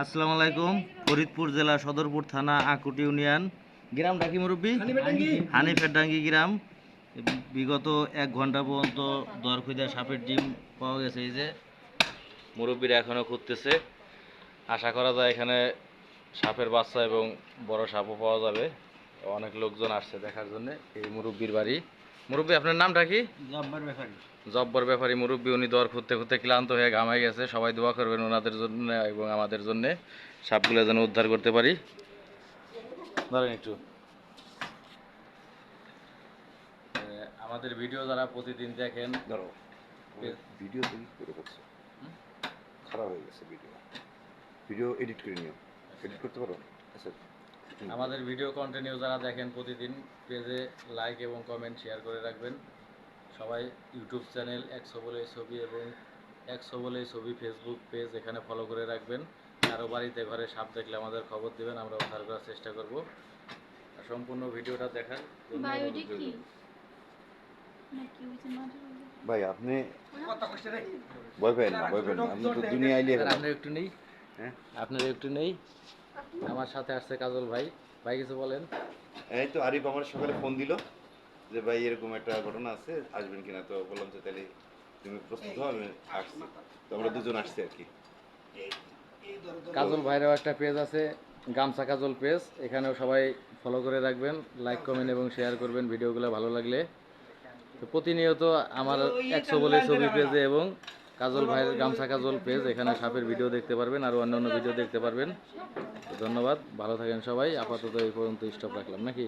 আসসালামু আলাইকুম ফরিদপুর জেলা সদরপুর থানা আকুটি ইউনিয়ন। গ্রাম ডাকি মুরব্বী? হানিফের ডাঙ্গি। গ্রাম। বিগত এক ঘণ্টা পর্যন্ত দর খুঁজে সাপের ডিম পাওয়া গেছে এই যে মুরব্বীরা এখনও খুঁজতেছে। আশা করা যায় এখানে সাপের বাচ্চা এবং বড় সাপও পাওয়া যাবে। অনেক লোকজন আসছে দেখার জন্য এই মুরব্বীর বাড়ি। মুরব্বী আপনার নামটা কি? জব্বার ব্যাপারী। জব্বর ব্যাপারী মুরব্বী উনি দর খুঁজতে খুঁজতে ক্লান্ত হয়ে ঘামাই গেছে। সবাই দোয়া করবেন ওনাদের জন্য এবং আমাদের জন্য। সাপগুলো যেন উদ্ধার করতে পারি। ধরেন একটু। আমাদের ভিডিও যারা প্রতিদিন দেখেন ধরো ভিডিও তুমি করে করছ খারাপ হয়ে গেছে ভিডিও ভিডিও এডিট করে নিও। এডিট করতে পারো? আচ্ছা। আমাদের ভিডিও কন্টিনিউ যারা দেখেন প্রতিদিন পেজে লাইক এবং কমেন্ট শেয়ার করে রাখবেন। সবাই ইউটিউব চ্যানেল একশো বলে ছবি এবং একশো বলে ছবি ফেসবুক পেজ এখানে ফলো করে রাখবেন। কারও বাড়িতে ঘরে সাপ দেখলে আমাদের খবর দেবেন আমরা উদ্ধার করার চেষ্টা করব। আর সম্পূর্ণ ভিডিওটা দেখার ভাই আপনি কথা কইছে রে। ভয় না আপনি তো দুনিয়া আইলে স্যার, আপনার একটু নেই? হ্যাঁ? আপনার একটু নেই? আমার সাথে আসছে কাজল ভাই। ভাই কিছু বলেন। এই তো আরিফ আমার সকালে ফোন দিল যে ভাই এরকম একটা ঘটনা আছে আসবেন কিনা? তো বললাম যে তাহলে তুমি প্রস্তুত হও আমি আসছি। তো আমরা দুজন আসছি আর কি। কাজল ভাইরাও একটা পেজ আছে গামছা কাজল পেজ। এখানেও সবাই ফলো করে রাখবেন লাইক কমেন্ট এবং শেয়ার করবেন ভিডিওগুলো ভালো লাগলে। তো প্রতিনিয়ত আমার একশো বলে ছবি পেজে এবং কাজল ভাইয়ের গামছা কাজল পেজ, এখানে সাপের ভিডিও দেখতে পারবেন আর অন্যান্য ভিডিও দেখতে পারবেন। ধন্যবাদ, ভালো থাকেন সবাই। আপাতত এই পর্যন্ত স্টপ রাখলাম, নাকি?